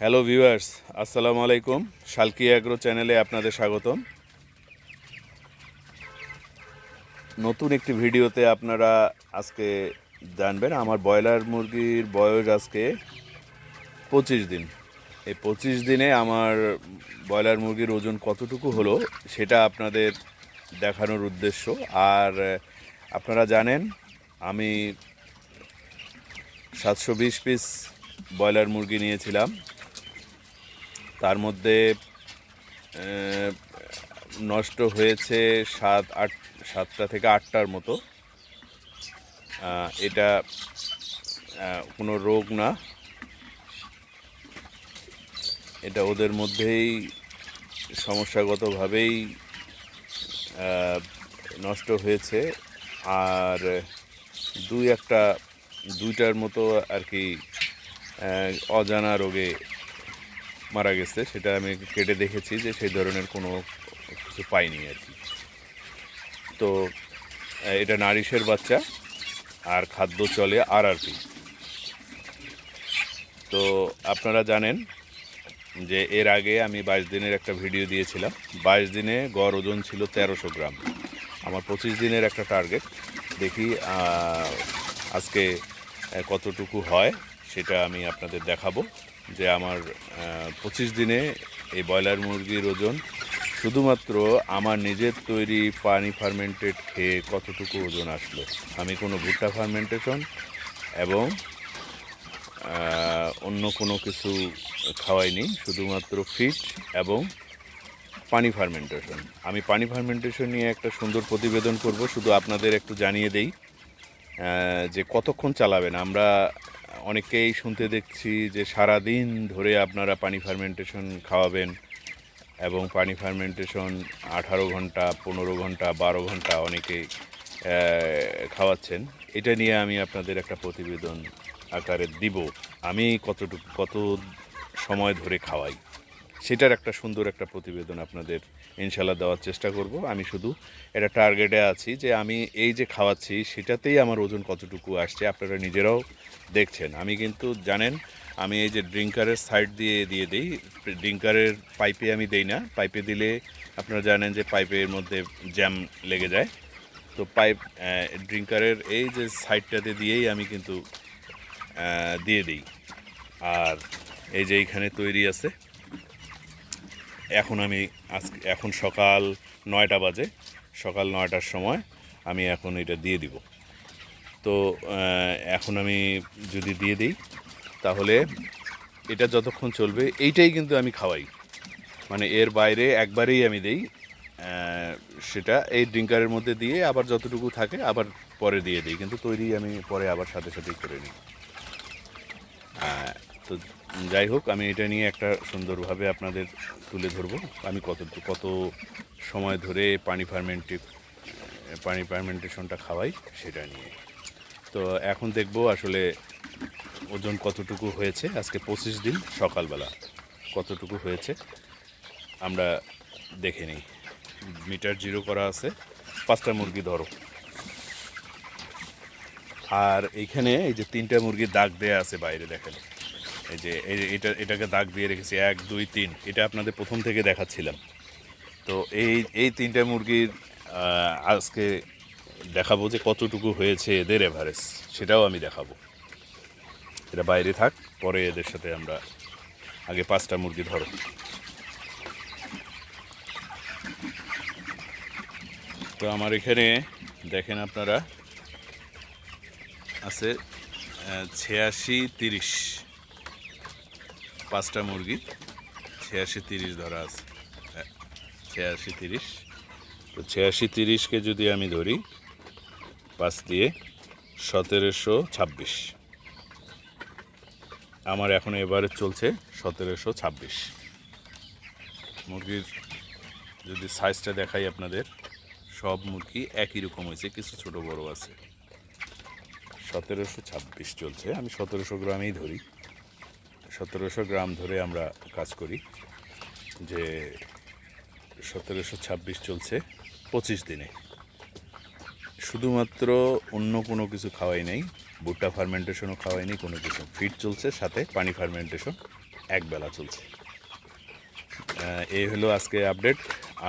Hello viewers আসসালামু আলাইকুম শালকি agro চ্যানেলে আপনাদের স্বাগতম। নতুন একটি ভিডিওতে আপনারা আজকে জানবেন, আমার ব্রয়লার মুরগির বয়স আজকে পঁচিশ দিন। এই পঁচিশ দিনে আমার ব্রয়লার মুরগির ওজন কতটুকু হলো, সেটা আপনাদের দেখানোর উদ্দেশ্য। আর, আপনারা জানেন, আমি সাতশো বিশ পিস ব্রয়লার মুরগি নিয়েছিলাম। তার মধ্যে নষ্ট হয়েছে সাত আট, সাতটা থেকে আটটার মতো। এটা কোনো রোগ না। এটা ওদের মধ্যেই সমস্যাগতভাবেই নষ্ট হয়েছে। আর দুই একটা, দুইটার মতো আর কি অজানা রোগে মারা গেছে, সেটা আমি কেটে দেখেছি যে সেই ধরনের কোনো কিছু পাইনি আর কি। তো এটা নারিশের বাচ্চা আর খাদ্য চলে আর আর কি তো, আপনারা জানেন যে এর আগে আমি বাইশ দিনের একটা ভিডিও দিয়েছিলাম। বাইশ দিনে গড় ওজন ছিল তেরোশো গ্রাম। আমার পঁচিশ দিনের একটা টার্গেট। দেখি আজকে কতটুকু হয়, সেটা আমি আপনাদের দেখাবো। যে আমার পঁচিশ দিনে এই ব্রয়লার মুরগির ওজন শুধুমাত্র আমার নিজের তৈরি পানি ফার্মেন্টেড খেয়ে কতটুকু ওজন আসলো? আমি কোনো ভুট্টা ফার্মেন্টেশন এবং অন্য কোনো কিছু খাওয়াইনি, শুধুমাত্র ফিট এবং পানি ফার্মেন্টেশন। আমি পানি ফার্মেন্টেশন নিয়ে একটা সুন্দর প্রতিবেদন করব, শুধু আপনাদের একটু জানিয়ে দেই যে কতক্ষণ চালাবেন? আমরা অনেকেই শুনতে দেখছি যে সারা দিন ধরে আপনারা পানি ফার্মেন্টেশন খাওয়াবেন এবং পানি ফার্মেন্টেশন আঠারো ঘণ্টা, পনেরো ঘণ্টা, বারো ঘণ্টা অনেকেই খাওয়াচ্ছেন। এটা নিয়ে আমি আপনাদের একটা প্রতিবেদন আকারে দিব। আমি কতটুকু, কত সময় ধরে খাওয়াই? সেটার একটা সুন্দর একটা প্রতিবেদন আপনাদের ইনশাল্লাহ দেওয়ার চেষ্টা করব। আমি শুধু এটা টার্গেটে আছি যে আমি এই যে খাওয়াচ্ছি, সেটাতেই আমার ওজন কতটুকু আসছে আপনারা নিজেরাও দেখছেন। আমি কিন্তু, জানেন, আমি এই যে ড্রিঙ্কারের সাইড দিয়ে দিয়ে দিই। ড্রিঙ্কারের পাইপে আমি দেই না। পাইপে দিলে আপনারা জানেন যে পাইপের মধ্যে জ্যাম লেগে যায়। তো পাইপ ড্রিঙ্কারের এই যে সাইডটাতে দিয়েই আমি কিন্তু দিয়ে দিই। আর এই যে এইখানে তৈরি আছে এখন আমি আজকে এখন সকাল নয়টা বাজে। সকাল নয়টার সময় আমি এখন এটা দিয়ে দিব। তো এখন আমি যদি দিয়ে দিই, তাহলে এটা যতক্ষণ চলবে, এইটাই কিন্তু আমি খাওয়াই। মানে এর বাইরে একবারেই আমি দেই সেটা এই ড্রিঙ্কারের মধ্যে দিয়ে আবার যতটুকু থাকে আবার পরে দিয়ে দিই। কিন্তু তৈরি আমি পরে আবার সাথে সাথেই করে নিই। তো যাই হোক, আমি এটা নিয়ে একটা সুন্দরভাবে আপনাদের তুলে ধরবো। আমি কত কত সময় ধরে পানি ফার্মেন্টিভ পানি ফার্মেন্টেশনটা খাওয়াই সেটা নিয়ে। তো এখন দেখব আসলে ওজন কতটুকু হয়েছে আজকে পঁচিশ দিন সকালবেলা। কতটুকু হয়েছে আমরা দেখে নিই। মিটার জিরো করা আছে, পাঁচটা মুরগি ধরো। আর এইখানে এই যে তিনটা মুরগির দাগ দেয়া আছে বাইরে দেখেন। এই যে, এই এটা, এটাকে দাগ দিয়ে রেখেছি। এক, দুই, তিন। এটা আপনাদের প্রথম থেকে দেখাচ্ছিলাম। তো এই এই তিনটা মুরগির আজকে দেখাবো যে কতটুকু হয়েছে এদের এভারেজ সেটাও আমি দেখাবো। এটা বাইরে থাক, পরে এদের সাথে আমরা আগে পাঁচটা মুরগি ধরো তো আমার এখানে দেখেন আপনারা, আছে ছিয়াশি, তিরিশ। পাঁচটা মুরগি ছিয়াশি তিরিশ ধরা আছে। ছিয়াশি তিরিশ। তো ছিয়াশি তিরিশকে যদি আমি ধরি, পাঁচ দিয়ে সতেরোশো ছাব্বিশ। আমার এখন এবারে চলছে সতেরোশো ছাব্বিশ। মুরগির যদি সাইজটা দেখাই আপনাদের, সব মুরগি একই রকম হয়েছে, কিছু ছোট বড় আছে। সতেরোশো ছাব্বিশ চলছে, আমি সতেরোশো গ্রামেই ধরি। সতেরোশো গ্রাম ধরে আমরা কাজ করি, যে সতেরোশো ছাব্বিশ চলছে পঁচিশ দিনে। শুধুমাত্র অন্য কোনো কিছু খাওয়াই নাই, ভুট্টা ফার্মেন্টেশনও খাওয়াইনি কোনো কিছু। ফিট চলছে, সাথে পানি ফার্মেন্টেশন এক বেলা চলছে এই হলো আজকে আপডেট।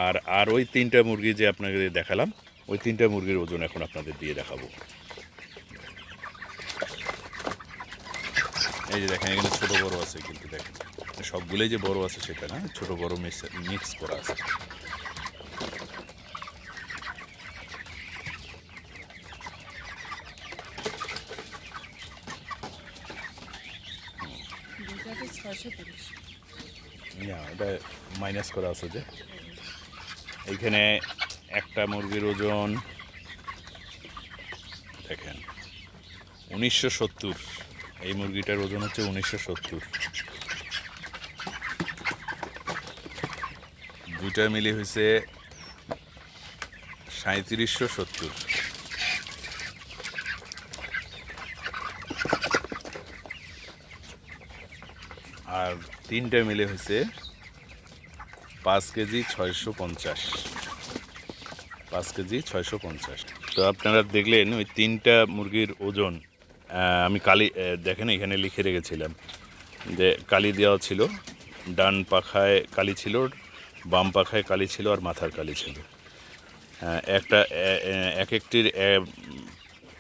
আর আর ওই তিনটা মুরগি যে আপনাকে দেখালাম, ওই তিনটা মুরগির ওজন এখন আপনাদের দিয়ে দেখাবো। এই যে দেখেন এখানে ছোট বড় আছে কিন্তু দেখেন। সবগুলোই যে বড় আছে সেটা না ছোট বড় মিক্স মিক্স করা আছে। না এটা মাইনাস করা আছে যে। এইখানে একটা মুরগির ওজন দেখেন উনিশশো সত্তর। এই মুরগিটার ওজন হচ্ছে উনিশশো সত্তর। দুইটা মিলে হয়েছে সাঁত্রিশশো সত্তর। আর তিনটা মিলে হয়েছে পাঁচ কেজি ছয়শো পঞ্চাশ। পাঁচ কেজি ছয়শো পঞ্চাশ। তো আপনারা দেখলেন ওই তিনটা মুরগির ওজন আমি কালি দেখেন এখানে লিখে রেখেছিলাম যে কালি দেওয়া ছিল, ডান পাখায় কালি ছিল, বাম পাখায় কালি ছিল আর মাথার কালি ছিল। একটা এক একটির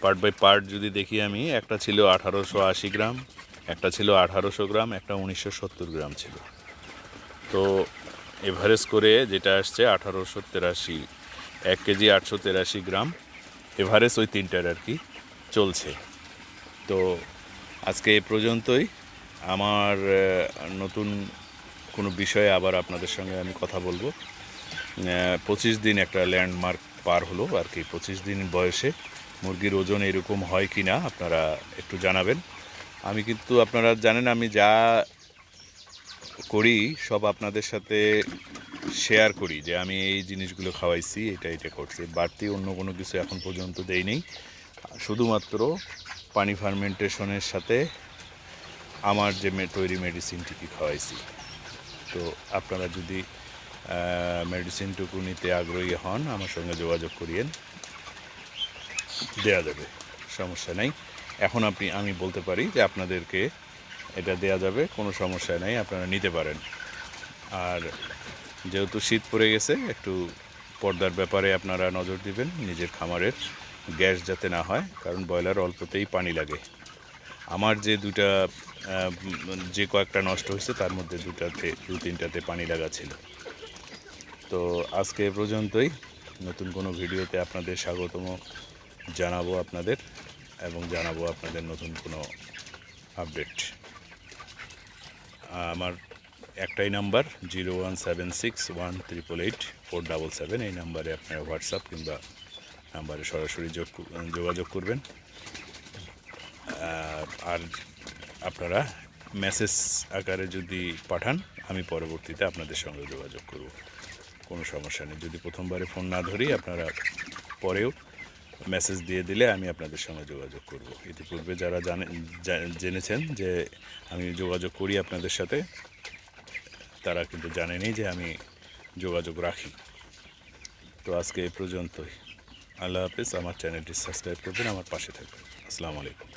পার্ট বাই পার্ট যদি দেখি আমি, একটা ছিল আঠারোশো আশি গ্রাম, একটা ছিল আঠারোশো গ্রাম, একটা উনিশশো সত্তর গ্রাম ছিল। তো এভারেজ করে যেটা আসছে আঠারোশো তেরাশি, এক কেজি আটশো তেরাশি গ্রাম এভারেজ ওই তিনটার আর কি চলছে। তো আজকে এ পর্যন্তই। আমার নতুন কোনো বিষয়ে আবার আপনাদের সঙ্গে আমি কথা বলব। পঁচিশ দিন একটা ল্যান্ডমার্ক পার হলো আর কি, পঁচিশ দিন বয়সে। মুরগির ওজন এরকম হয় কি না আপনারা একটু জানাবেন। আমি কিন্তু, আপনারা জানেন আমি যা করি, সব আপনাদের সাথে শেয়ার করি যে আমি এই জিনিসগুলো খাওয়াইছি, এটা এটা করছি। বাড়তি অন্য কোনো কিছু এখন পর্যন্ত দেই নেই। শুধুমাত্র পানি ফার্মেন্টেশনের সাথে আমার যে তৈরি মেডিসিনটিকে খাওয়াইছি। তো আপনারা যদি মেডিসিনটুকু নিতে আগ্রহী হন, আমার সঙ্গে যোগাযোগ করিয়েন। দেয়া যাবে, সমস্যা নেই। এখন আপনি, আমি বলতে পারি যে আপনাদেরকে এটা দেয়া যাবে, কোনো সমস্যা নেই, আপনারা নিতে পারেন। আর যেহেতু শীত পড়ে গেছে, একটু পর্দার ব্যাপারে আপনারা নজর দিবেন, নিজের খামারের। গ্যাস যাতে না হয়, কারণ ব্রয়লার অল্পতেই পানি লাগে। আমার যে দুটা যে কয়েকটা নষ্ট হয়েছে, তার মধ্যে দুটাতে দু তিনটাতে পানি লাগা ছিল। তো আজকে এ পর্যন্তই। নতুন কোনো ভিডিওতে আপনাদের স্বাগতম জানাব আপনাদের এবং জানাব আপনাদের নতুন কোনো আপডেট। আমার একটাই number, zero one seven six one triple eight four double seven. এই নাম্বারে আপনারা হোয়াটসঅ্যাপ কিংবা নাম্বারে সরাসরি যোগ যোগাযোগ করবেন। আর আপনারা মেসেজ আকারে যদি পাঠান, আমি পরবর্তীতে আপনাদের সঙ্গে যোগাযোগ করব। কোনো সমস্যা নেই। যদি প্রথমবারে ফোন না ধরি, আপনারা পরেও মেসেজ দিয়ে দিলে আমি আপনাদের সঙ্গে যোগাযোগ করব। ইতিপূর্বে যারা জানে জেনেছেন যে আমি যোগাযোগ করি আপনাদের সাথে, তারা কিন্তু জানেনি যে আমি যোগাযোগ রাখি। তো আজকে এ পর্যন্তই। আল্লাহ হাফিজ আমার চ্যানেলটি সাবস্ক্রাইব করবেন আমার পাশে থাকবেন। আসসালামু আলাইকুম।